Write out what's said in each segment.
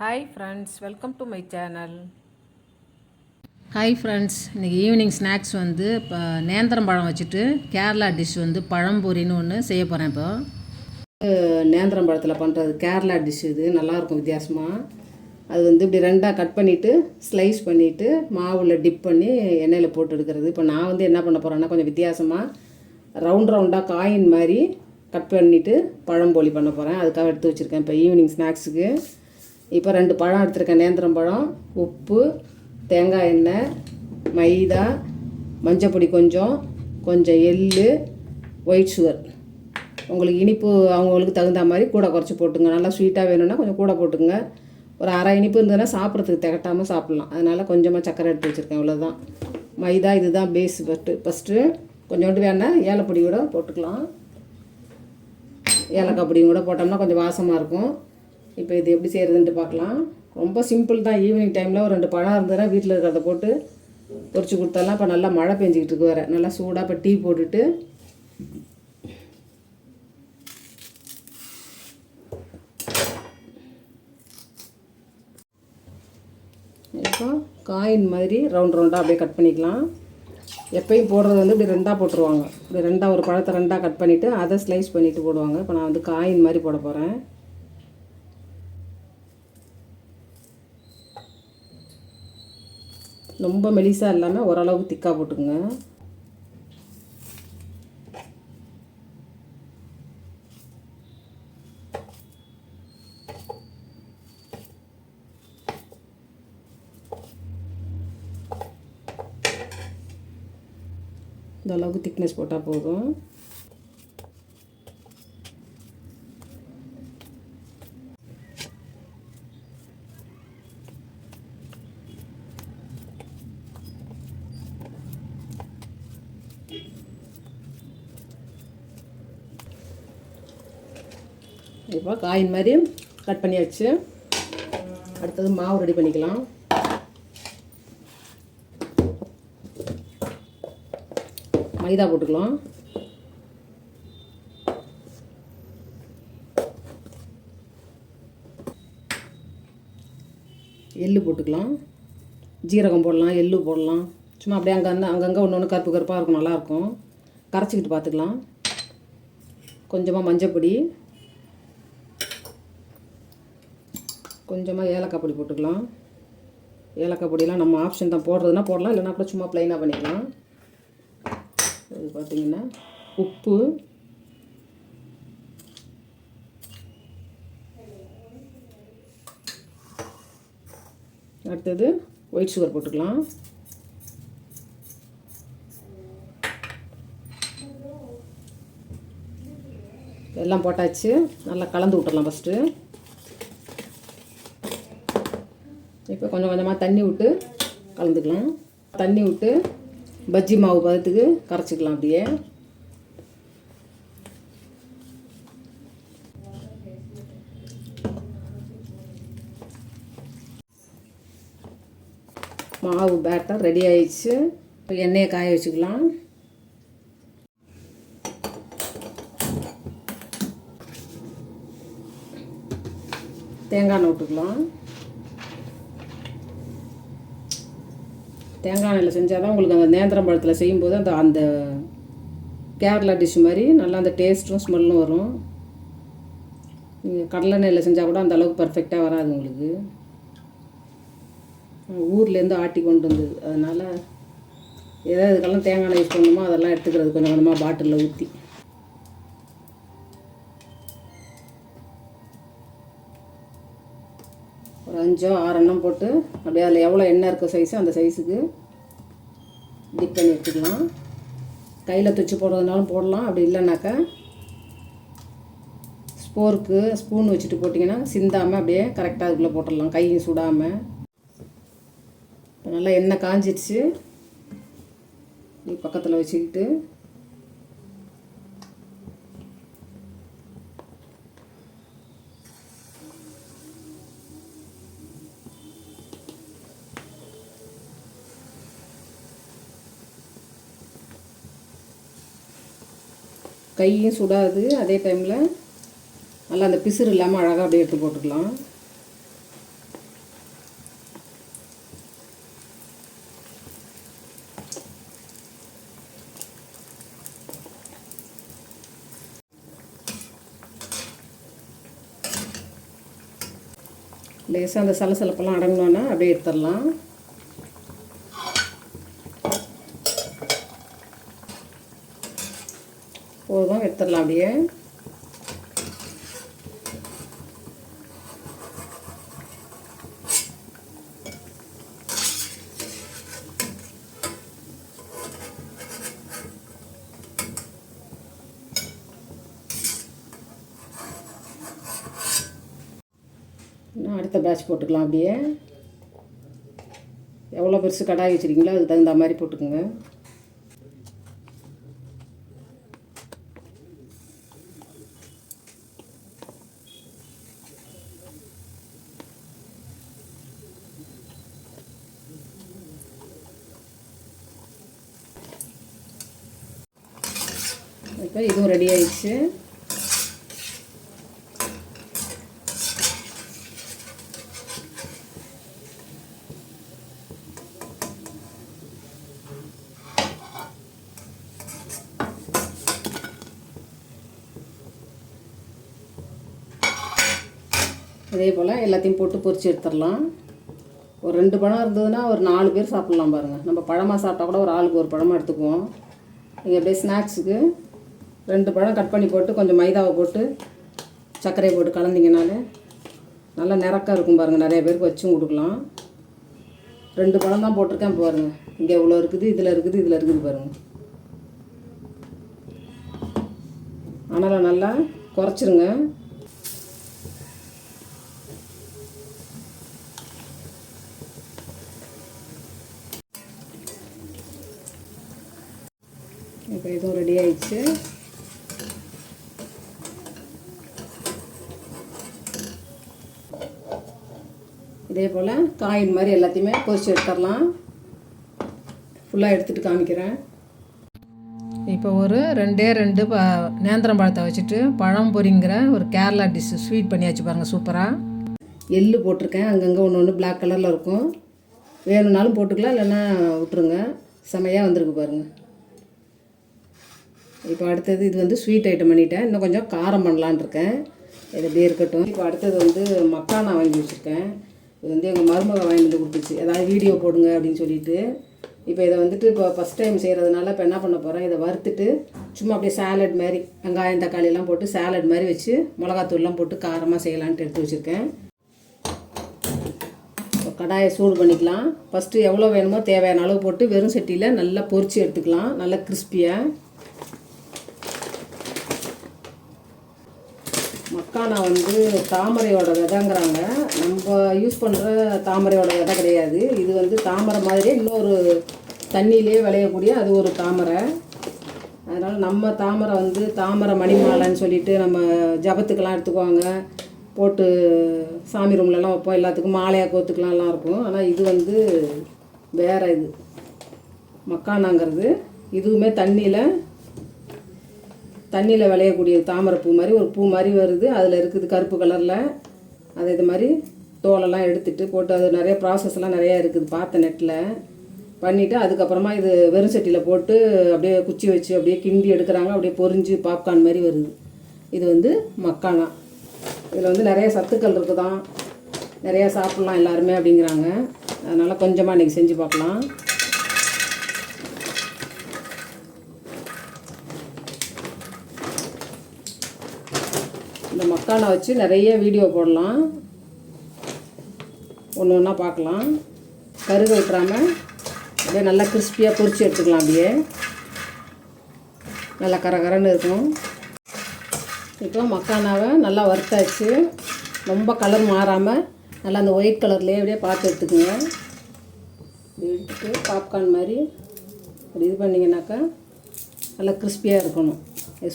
Hi friends welcome to my channel hi friends இன்றைக்கி evening snacks வந்து இப்போ நேந்திரம் பழம் வச்சுட்டு கேரளா டிஷ் வந்து பழம்பொரின்னு ஒன்று செய்ய போகிறேன் இப்போ. நேந்திரம் பழத்தில் பண்ணுறது கேரளா டிஷ் இது. நல்லாயிருக்கும் வித்தியாசமாக அது வந்து இப்படி ரெண்டாக கட் பண்ணிவிட்டு ஸ்லைஸ் பண்ணிவிட்டு மாவில் டிப் பண்ணி எண்ணெயில் போட்டு எடுக்கிறது. இப்போ நான் வந்து என்ன பண்ண போகிறேன்னா கொஞ்சம் வித்தியாசமாக ரவுண்ட் ரவுண்டாக காயின் மாதிரி கட் பண்ணிவிட்டு பழம்போலி பண்ண போகிறேன் அதுக்காக எடுத்து வச்சுருக்கேன். இப்போ ஈவினிங் ஸ்நாக்ஸுக்கு இப்போ ரெண்டு பழம் எடுத்திருக்கேன். நேந்திரம் பழம் உப்பு தேங்காய் எண்ணெய் மைதா மஞ்சப்பொடி கொஞ்சம் கொஞ்சம் எள் ஒயிட் சுகர் உங்களுக்கு இனிப்பு அவங்களுக்கு தகுந்த மாதிரி கூட குறைச்சி போட்டுங்க. நல்லா ஸ்வீட்டாக வேணும்னா கொஞ்சம் கூட போட்டுங்க ஒரு அரை இனிப்பு இருந்ததுன்னா சாப்பிட்றதுக்கு திகட்டாமல் சாப்பிட்லாம். அதனால் கொஞ்சமாக சக்கரை எடுத்து வச்சுருக்கேன். இவ்வளோதான் மைதா இதுதான் பேஸ் ஃபஸ்ட்டு ஃபஸ்ட்டு கொஞ்சோண்டு வேணால் ஏலப்பொடி கூட போட்டுக்கலாம். ஏலக்காய் பொடியும் கூட போட்டோம்னா கொஞ்சம் வாசமாக இருக்கும். இப்போ இது எப்படி செய்கிறதுன்ட்டு பார்க்கலாம். ரொம்ப சிம்பிள் தான். ஈவினிங் டைமில் ஒரு ரெண்டு பழம் இருந்ததுன்னா வீட்டில் இருக்கிறத போட்டு பொறிச்சு கொடுத்தாலாம் இப்போ நல்லா மழை பெஞ்சிக்கிட்டு இருக்கு வேறு. நல்லா சூடாக இப்போ டீ போட்டுட்டு இப்போ காயின் மாதிரி ரவுண்ட் ரவுண்டாக அப்படியே கட் பண்ணிக்கலாம். எப்பயும் போடுறது வந்து இப்படி ரெண்டாக போட்டுருவாங்க. இப்படி ரெண்டாக ஒரு பழத்தை ரெண்டாக கட் பண்ணிவிட்டு அதை ஸ்லைஸ் பண்ணிவிட்டு போடுவாங்க. இப்போ நான் வந்து காயின் மாதிரி போட போகிறேன் ரொம்ப மெலிசாக இல்லாமல் ஓரளவுக்கு திக்காக போட்டுக்குங்க. இந்த அளவுக்கு திக்னஸ் போட்டால் போதும். இப்போ காயின் மாதிரி கட் பண்ணியாச்சு அடுத்தது மாவு ரெடி பண்ணிக்கலாம். மைதா போட்டுக்கலாம். எள்ளு போட்டுக்கலாம். ஜீரகம் போடலாம் எள்ளு போடலாம். சும்மா அப்படியே அங்கே அங்கங்கே ஒன்று ஒன்று கருப்பு கருப்பாக இருக்கும் நல்லாயிருக்கும் கரைச்சிக்கிட்டு பார்த்துக்கலாம். கொஞ்சமாக மஞ்சப்பொடி. கொஞ்சமாக ஏலக்காய் பொடி போட்டுக்கலாம். ஏலக்காய் பொடியெலாம் நம்ம ஆப்ஷன் தான் போடுறதுனா போடலாம் இல்லைனா கூட சும்மா ப்ளைனாக பண்ணிக்கலாம். இது பார்த்திங்கன்னா உப்பு. அடுத்தது ஒயிட் சுகர் போட்டுக்கலாம். எல்லாம் போட்டாச்சு நல்லா கலந்து விட்டுடலாம் ஃபஸ்ட்டு இப்போ கொஞ்சம் கொஞ்சமாக தண்ணி விட்டு கலந்துக்கலாம். தண்ணி விட்டு பஜ்ஜி மாவு பதத்துக்கு கரைச்சிக்கலாம் அப்படியே. மாவு பேட்டர் ரெடி ஆயிடுச்சு. இப்போ எண்ணெயை காய வச்சுக்கலாம். தேங்காய் எண்ணெய் விட்டுக்கலாம். தேங்காய் எண்ணெயில் செஞ்சால் தான் உங்களுக்கு அந்த நேந்திரம் பழத்தில் செய்யும்போது அந்த அந்த கேரளா டிஷ் மாதிரி நல்லா அந்த டேஸ்ட்டும் ஸ்மெல்லும் வரும். நீங்கள் கடலை எண்ணெயில் செஞ்சால் கூட அந்த அளவுக்கு பர்ஃபெக்டாக வராது உங்களுக்கு. ஊர்லேருந்து ஆட்டி கொண்டு வந்தது. அதனால் எதாவது இதுக்கெல்லாம் தேங்காய் எண்ணெய் யூஸ் பண்ணணுமோ அதெல்லாம் எடுத்துக்கிறது கொஞ்சம் கொஞ்சமாக பாட்டிலில் ஊற்றி கொஞ்சம் அஞ்சோ ஆறு எண்ணம் போட்டு அப்படியே அதில் எவ்வளோ எண்ணெய் இருக்க சைஸோ அந்த சைஸுக்கு டிப் பண்ணி எடுத்துக்கலாம். கையில் தைச்சி போடுறதுனாலும் போடலாம். அப்படி இல்லைனாக்கா ஸ்போர்க்கு ஸ்பூன் வச்சுட்டு போட்டிங்கன்னா சிந்தாமல் அப்படியே கரெக்டாக அதுக்குள்ளே போட்டுடலாம். கையும் சுடாமல் இப்போ நல்லா எண்ணெய் காஞ்சிடுச்சு. பக்கத்தில் வச்சுக்கிட்டு கையும் சுடாது அதே டைமில் நல்லா அந்த பிசுறு இல்லாமல் அழகாக அப்படியே எடுத்து போட்டுக்கலாம். லேசாக அந்த சலசலப்பெல்லாம் அடங்கினோன்னா அப்படியே எடுத்துடலாம். போதும் எடுத்துடலாம் அப்படியே. அடுத்த பேட்ச் போட்டுக்கலாம் அப்படியே. எவ்வளோ பெருசு கடாய் வச்சுருக்கீங்களோ அதுக்கு தகுந்த மாதிரி போட்டுக்கோங்க இப்போ இதுவும் ரெடி ஆயிடுச்சு இதே போல் எல்லாத்தையும் போட்டு பொரிச்சு எடுத்துடலாம். ஒரு ரெண்டு பழம் இருந்ததுன்னா ஒரு நாலு பேர் சாப்பிட்லாம் பாருங்கள் நம்ம பழமாக சாப்பிட்டா கூட ஒரு ஆளுக்கு ஒரு பழமாக எடுத்துக்குவோம். நீங்கள் அப்படியே ஸ்நாக்ஸுக்கு ரெண்டு பழம் கட் பண்ணி போட்டு கொஞ்சம் மைதாவை போட்டு சர்க்கரையை போட்டு கலந்திங்கனாலே நல்லா நிறக்க இருக்கும் பாருங்கள் நிறைய பேருக்கு வச்சும் கொடுக்கலாம். ரெண்டு பழம் தான் போட்டிருக்கேன் பாருங்கள் இங்கே இவ்வளோ இருக்குது இதில் இருக்குது இதில் இருக்குது பாருங்கள் ஆனால் நல்லா குறைச்சிருங்க. இப்போ இதுவும் ரெடி ஆயிடுச்சு. இதே போல் காயின் மாதிரி எல்லாத்தையுமே பொரிச்சு எடுத்துடலாம். ஃபுல்லாக எடுத்துகிட்டு காமிக்கிறேன். இப்போ ஒரு ரெண்டே ரெண்டு ப நேந்திரம் பழத்தை வச்சுட்டு பழம் பொரிங்கிற ஒரு கேரளா டிஷ் ஸ்வீட் பண்ணியாச்சு பாருங்கள் சூப்பராக எள்ளு போட்டிருக்கேன். அங்கங்கே ஒன்று ஒன்று பிளாக் கலரில் இருக்கும். வேணும்னாலும் போட்டுக்கலாம் இல்லைன்னா விட்டுருங்க. செமையாக வந்திருக்கு பாருங்கள் இப்போ அடுத்தது இது வந்து ஸ்வீட் ஐட்டம் பண்ணிட்டேன் இன்னும் கொஞ்சம் காரம் பண்ணலான் இருக்கேன். இது அப்படியே இருக்கட்டும். இப்போ அடுத்தது வந்து மக்கானா வாங்கி வச்சுருக்கேன். இது வந்து எங்கள் மருமக வாங்கி வந்து கொடுத்துச்சு. ஏதாவது வீடியோ போடுங்க அப்படின்னு சொல்லிட்டு. இப்போ இதை வந்துட்டு இப்போ ஃபஸ்ட் டைம் செய்கிறதுனால இப்போ என்ன பண்ண போகிறேன் இதை வறுத்துட்டு சும்மா அப்படியே சாலட் மாதிரி வெங்காயம் தக்காளியெல்லாம் போட்டு சேலட் மாதிரி வச்சு மிளகாத்தூள்லாம் போட்டு காரமாக செய்யலான்ட்டு எடுத்து வச்சுருக்கேன். இப்போ கடாயை சூடு பண்ணிக்கலாம். ஃபஸ்ட்டு எவ்வளோ வேணுமோ தேவையான அளவு போட்டு வெறும் சட்டியில் நல்லா பொரித்து எடுத்துக்கலாம். நல்லா கிறிஸ்பியாக மக்கானா வந்து தாமரையோட விதைங்கிறாங்க. நம்ம யூஸ் பண்ணுற தாமரையோட விதை கிடையாது. இது வந்து தாமரை மாதிரியே இன்னொரு தண்ணியிலே விளையக்கூடிய அது ஒரு தாமரை. அதனால் நம்ம தாமரை வந்து தாமரை மணிமாலைன்னு சொல்லிட்டு நம்ம ஜபத்துக்கெல்லாம் எடுத்துக்குவாங்க. போட்டு சாமி ரூம்லலாம் வைப்போம். எல்லாத்துக்கும் மாலையாக கோத்துக்கலாம்லாம் இருக்கும். ஆனால் இது வந்து வேறு இது. மக்கானாங்கிறது. இதுவுமே தண்ணியில் தண்ணியில் விளையக்கூடிய தாமரை பூ மாதிரி ஒரு பூ மாதிரி வருது. அதில் இருக்குது கருப்பு கலரில். அதை இது மாதிரி தோலெல்லாம் எடுத்துகிட்டு போட்டு அது நிறைய ப்ராசஸ்லாம் நிறையா இருக்குது பார்த்த நெட்டில் பண்ணிவிட்டு அதுக்கப்புறமா இது வெறும் சட்டியில் போட்டு அப்படியே குச்சி வச்சு அப்படியே கிண்டி எடுக்கிறாங்க. அப்படியே பொறிஞ்சு பாப்கார்ன் மாதிரி வருது. இது வந்து மக்கானா. இதில் வந்து நிறைய சத்துக்கள் இருக்குதான். நிறையா சாப்பிட்லாம் எல்லாருமே அப்படிங்கிறாங்க. அதனால் கொஞ்சமாக இன்றைக்கி செஞ்சு பார்க்கலாம் இந்த மக்கானை வச்சு நிறைய வீடியோ போடலாம். ஒன்று ஒன்றா பார்க்கலாம். கருக விட்டுறாமல் அப்படியே நல்லா கிறிஸ்பியாக பொரிச்சு எடுத்துக்கலாம் அப்படியே. நல்லா கரகரன்னு இருக்கும். இப்போ மக்கானாவை நல்லா வறுத்தாச்சு. ரொம்ப கலர் மாறாமல் நல்லா அந்த ஒயிட் கலர்லேயே அப்படியே பார்த்து எடுத்துக்கோங்க. எடுத்துட்டு பாப்கார்ன் மாதிரி அப்படி இது பண்ணிங்கனாக்கா நல்லா கிறிஸ்பியாக இருக்கணும்.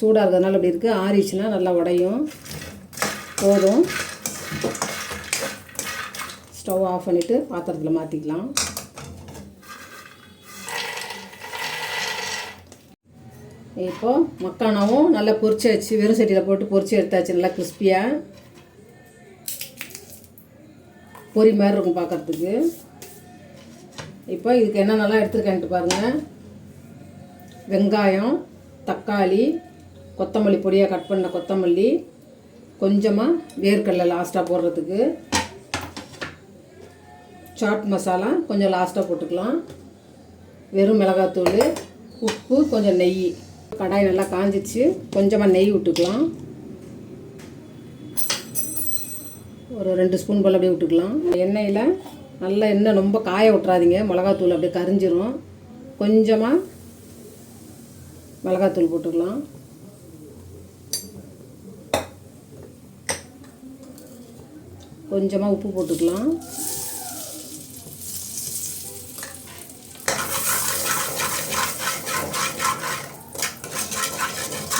சூடாக இருக்கிறதுனால அப்படி இருக்குது ஆறிச்சுன்னா நல்லா உடையும். போதும். ஸ்டவ் ஆஃப் பண்ணிவிட்டு பாத்திரத்தில் மாற்றிக்கலாம் இப்போ மக்கானாவும் நல்லா பொரிச்சு வச்சு வெறும் சட்டியில் போட்டு பொரிச்சு எடுத்தாச்சு நல்லா கிறிஸ்பியாக பொரி மாதிரி இருக்கும் பார்க்குறதுக்கு இப்போ இதுக்கு என்னென்னலாம் எடுத்துருக்கேன்ட்டு பாருங்கள் வெங்காயம் தக்காளி கொத்தமல்லி பொடியாக கட் பண்ண கொத்தமல்லி கொஞ்சமாக வேர்க்கடலை லாஸ்ட்டாக போடுறதுக்கு. சாட் மசாலா கொஞ்சம் லாஸ்ட்டாக போட்டுக்கலாம். வெறும் மிளகாத்தூள் உப்பு கொஞ்சம் நெய். கடாய் நல்லா காஞ்சிச்சு கொஞ்சமாக நெய் விட்டுக்கலாம். ஒரு ரெண்டு ஸ்பூன் போல் அப்படியே விட்டுக்கலாம். எண்ணெயில் நல்லா எண்ணெய் ரொம்ப காய விட்றாதீங்க மிளகாத்தூள் அப்படியே கரிஞ்சிரும். கொஞ்சமாக மிளகாத்தூள் போட்டுக்கலாம். கொஞ்சமாக உப்பு போட்டுக்கலாம்.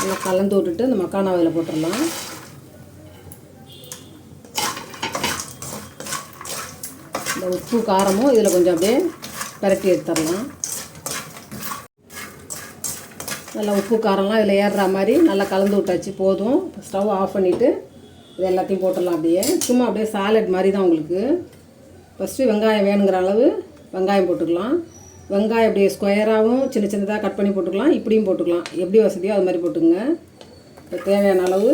நல்லா கலந்து விட்டுட்டு இந்த மக்கானாவையில் அதில் போட்டுடலாம் இந்த உப்பு காரமும் இதில் கொஞ்சம் அப்படியே பரட்டி எடுத்துடலாம் நல்லா உப்பு காரம்லாம் இதில் ஏறுற மாதிரி நல்லா கலந்து விட்டாச்சு போதும். ஸ்டவ் ஆஃப் பண்ணிவிட்டு இது எல்லாத்தையும் போட்டுடலாம் அப்படியே. சும்மா அப்படியே சாலட் மாதிரி தான் உங்களுக்கு. ஃபஸ்ட்டு வெங்காயம் வேணுங்கிற அளவு வெங்காயம் போட்டுக்கலாம். வெங்காயம் அப்படியே ஸ்கொயராகவும் சின்ன சின்னதாக கட் பண்ணி போட்டுக்கலாம். இப்படியும் போட்டுக்கலாம். எப்படி வசதியோ அது மாதிரி போட்டுங்க இப்போ தேவையான அளவு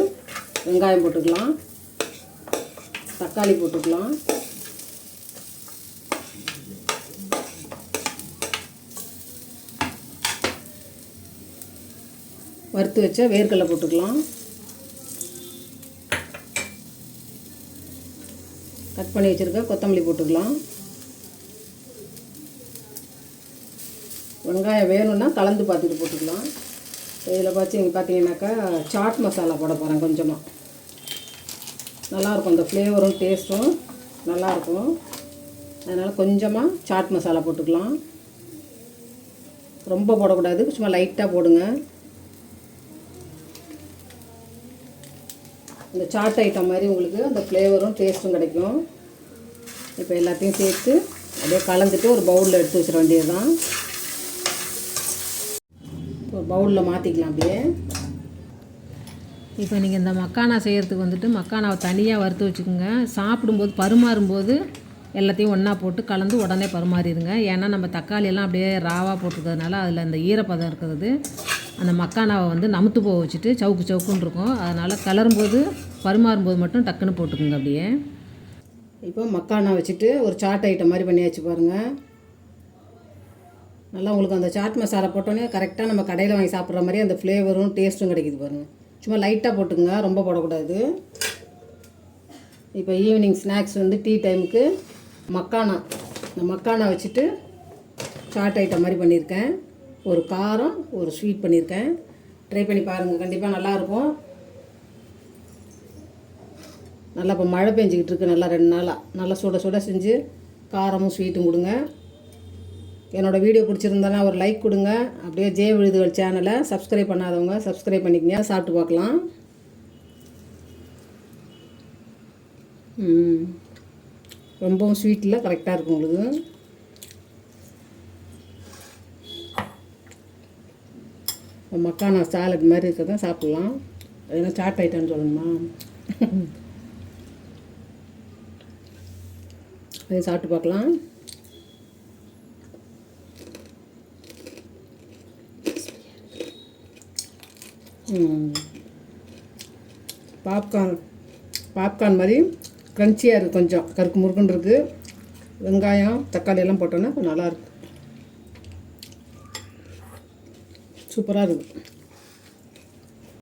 வெங்காயம் போட்டுக்கலாம். தக்காளி போட்டுக்கலாம். வறுத்து வச்ச வேர்க்கடலை போட்டுக்கலாம். கட் பண்ணி வச்சுருக்க. கொத்தமல்லி போட்டுக்கலாம். வெங்காயம் வேணும்னா கலந்து பார்த்துட்டு போட்டுக்கலாம். இதில் பார்த்து பார்த்தீங்கன்னாக்கா சாட் மசாலா போட போகிறேன் கொஞ்சமாக நல்லாயிருக்கும். அந்த ஃப்ளேவரும் டேஸ்ட்டும் நல்லாயிருக்கும். அதனால் கொஞ்சமாக சாட் மசாலா போட்டுக்கலாம். ரொம்ப போடக்கூடாது. சும்மா லைட்டாக போடுங்க. இந்த சாட் ஐட்டம் மாதிரி உங்களுக்கு அந்த ஃப்ளேவரும் டேஸ்ட்டும் கிடைக்கும். இப்போ எல்லாத்தையும் சேர்த்து அப்படியே கலந்துட்டு ஒரு பவுலில் எடுத்து வச்சிட வேண்டியது தான் இப்போ பவுலில் மாற்றிக்கலாம் அப்படியே. இப்போ நீங்கள் இந்த மக்கானா செய்கிறதுக்கு வந்துட்டு மக்கானாவை தனியாக வறுத்து வச்சுக்கோங்க. சாப்பிடும்போது பரிமாறும்போது எல்லாத்தையும் ஒன்றா போட்டு கலந்து உடனே பரிமாறிடுங்க. ஏன்னா நம்ம தக்காளி எல்லாம் அப்படியே ராவாக போட்டுருக்கிறதுனால அதில் அந்த ஈரப்பதம் இருக்கிறது அந்த மக்கானாவை வந்து நமுத்து போக வச்சுட்டு சவுக்கு சவுக்குன்னு இருக்கும். அதனால் கலரும்போது பரிமாறும்போது மட்டும் டக்குன்னு போட்டுக்கோங்க அப்படியே. இப்போ மக்கானா வச்சுட்டு ஒரு சாட் ஐட்டம் மாதிரி பண்ணியாச்சு பாருங்கள் நல்லா உங்களுக்கு அந்த சாட் மசாலா போட்டோன்னே கரெக்டாக நம்ம கடையில் வாங்கி சாப்பிட்ற மாதிரி அந்த ஃப்ளேவரும் டேஸ்ட்டும் கிடைக்குது பாருங்கள் சும்மா லைட்டாக போட்டுங்க ரொம்ப போடக்கூடாது. இப்போ ஈவினிங் ஸ்நாக்ஸ் வந்து டீ டைமுக்கு மக்கானா. இந்த மக்கானா வச்சுட்டு சாட் ஐட்டம் மாதிரி பண்ணியிருக்கேன். ஒரு காரம் ஒரு ஸ்வீட் பண்ணியிருக்கேன். ட்ரை பண்ணி பாருங்கள் கண்டிப்பாக நல்லாயிருக்கும் நல்லா இப்போ மழை பெஞ்சிக்கிட்டு இருக்கு. நல்லா ரெண்டு நாளாக நல்லா சுட சுட செஞ்சு காரமும் ஸ்வீட்டும் கொடுங்க. என்னோடய வீடியோ பிடிச்சிருந்தானா ஒரு லைக் கொடுங்க. அப்படியே ஜே விழுதுகள் சேனலை சப்ஸ்கிரைப் பண்ணாதவங்க சப்ஸ்கிரைப் பண்ணிக்கங்க. சாப்பிட்டு பார்க்கலாம். ரொம்பவும் ஸ்வீட்டில் கரெக்டாக இருக்கும் உங்களுக்கு. மக்கானா சாலட் மாதிரி இருக்கிறத சாப்பிட்லாம். எதனா சாட் ஐட்டம்னு சொல்லணுமா அதையும் சாப்பிட்டு பார்க்கலாம். பாப்கார்ன் பாப்கார்ன் மாதிரி க்ரன்ச்சியாக இருக்குது கொஞ்சம். கருக்கு முருகன் இருக்குது வெங்காயம் தக்காளி எல்லாம் போட்டோன்னா கொஞ்சம் நல்லாயிருக்கு சூப்பராக இருக்குது